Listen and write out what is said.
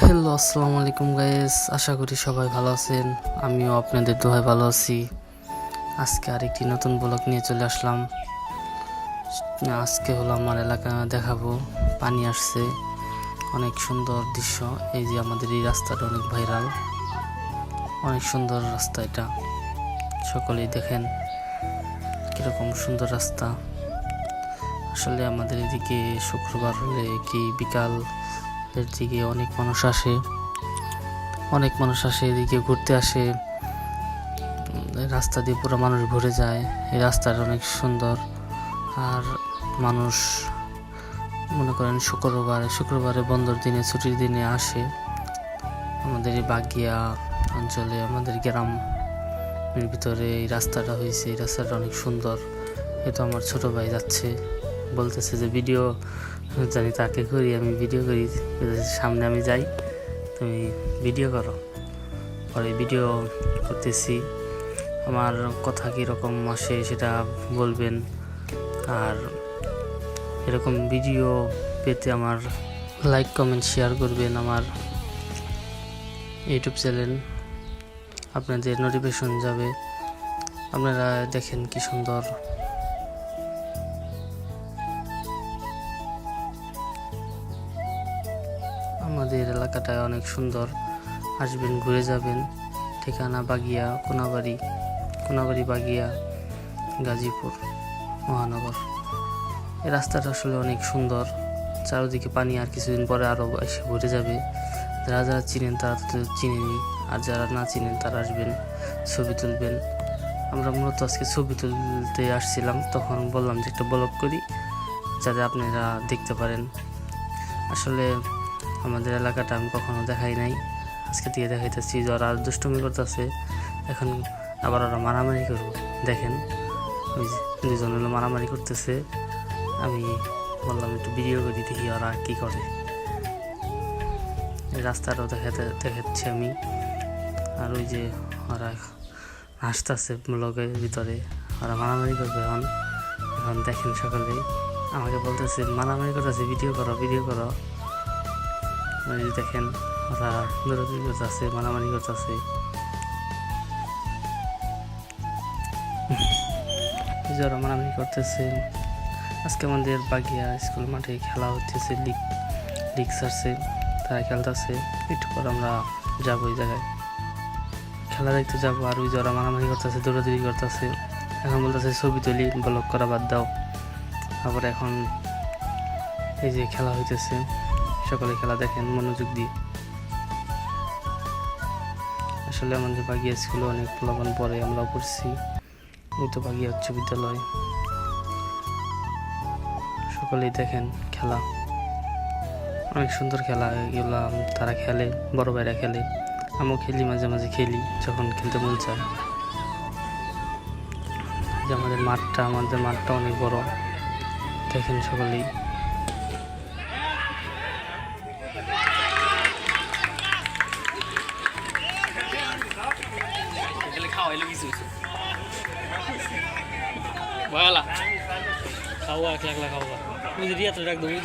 Hello আসসালামু আলাইকুম guys আশা করি সবাই ভালো আছেন। আমিও আপনাদের দোহায় ভালো আছি। আজকে আরেকটি নতুন ব্লগ নিয়ে চলে আসলাম। আজকে হলো আমার এলাকা দেখাবো। পানি আসছে। অনেক সুন্দর দৃশ্য। এই যে আমাদের এই রাস্তাটা অনেক ভাইরাল। অনেক সুন্দর রাস্তা এটা। সকলেই দেখেন। কীরকম সুন্দর রাস্তা। আসলে আমাদের এদিকে শুক্রবার হলে কি বিকাল এর দিকে অনেক মানুষ আসে। অনেক মানুষ আসে, এদিকে ঘুরতে আসে। রাস্তা দিয়ে পুরো মানুষ ভরে যায়। এই রাস্তাটা অনেক সুন্দর। আর মানুষ, মনে করেন শুক্রবারে শুক্রবারে বন্ধর দিনে, ছুটির দিনে আসে। আমাদের এই বাগিয়া অঞ্চলে, আমাদের গ্রামের ভিতরে এই রাস্তাটা হয়েছে। এই রাস্তাটা অনেক সুন্দর। এই তো আমার ছোট ভাই যাচ্ছে। বলতেছে যে, ভিডিও জানি তাকে করি, আমি ভিডিও করি সামনে আমি যাই, তুমি ভিডিও করো। পরে ভিডিও করতেছি। আমার কথা কীরকম আসে সেটা বলবেন। আর এরকম ভিডিও পেতে আমার লাইক, কমেন্ট, শেয়ার করবেন আমার ইউটিউব চ্যানেল। আপনাদের নোটিফিকেশন যাবে। আপনারা দেখেন কি সুন্দর আমাদের এলাকাটা অনেক সুন্দর। আসবেন, ঘুরে যাবেন। ঠিকানা বাগিয়া, কোনাবাড়ি কোনাবাড়ি বাগিয়া, গাজীপুর, মহানগর। এই রাস্তাটা আসলে অনেক সুন্দর। চারিদিকে পানি আর কিছুদিন পরে আরও এসে ভরে যাবে। যারা যারা চিনেন তারা তো চিনেনি, আর যারা না চিনেন তারা আসবেন, ছবি তুলবেন। আমরা মূলত আজকে ছবি তুলতে আসছিলাম, তখন বললাম যে একটা ব্লগ করি, যাতে আপনারা দেখতে পারেন। আসলে আমাদের এলাকাটা আমি কখনো দেখাই নাই। আজকে দিয়ে দেখাইতেছি যারা দুষ্টুমি করতেছে। এখন আবার ওরা মারামারি করব। দেখেন দুজন হলো মারামারি করতেছে। আমি বললাম, একটু ভিডিও করে দেখি ওরা কী করে। রাস্তাটাও দেখাতে দেখাচ্ছি আমি। আর ওই যে ওরা হাসতেছে ব্লগের ভিতরে, ওরা মারামারি করবে এখন। এখন দেখেন সকালে আমাকে বলতেছে, মারামারি করতেছে ভিডিও করো ভিডিও করো। ওই যে দেখেন, ওরা দৌড়াদৌড়ি করতেছে মারামারি করতেছে যে ওরা মারামারি করতেছে। আজকে আমাদের বাগিয়া স্কুল মাঠে খেলা হচ্ছে লিগ লিগ সারছে তারা খেলতেছে। একটু পর আমরা যাব ওই জায়গায়। খেলা দেখতে যাব, আর ওই যে ওরা মারামারি করতেছে, দৌড়াদৌড়ি করতেছে। এখন বলতেছে, ছবি তুলি ব্লক করা বাদ দাও। আবার এখন এই যে খেলা হইতেছে। সকলে খেলা দেখেন, মনোযোগ দিয়ে। আসলে আমাদের বাগিয়া স্কুলে অনেক প্রলোভন পরে আমরা পড়ছি। তো বাগিয়া উচ্চ বিদ্যালয়। সকলেই দেখেন খেলা। অনেক সুন্দর খেলা, এগুলো তারা খেলে, বড় ভাইরা খেলে। আমিও খেলি, মাঝে মাঝে খেলি, যখন খেলতে মন চায়। যে আমাদের মাঠটা আমাদের মাঠটা অনেক বড়। দেখেন সকলেই। বয়ালা খাওয়া এক লাখ খাওয়া বুঝলি এত ডাক দেবো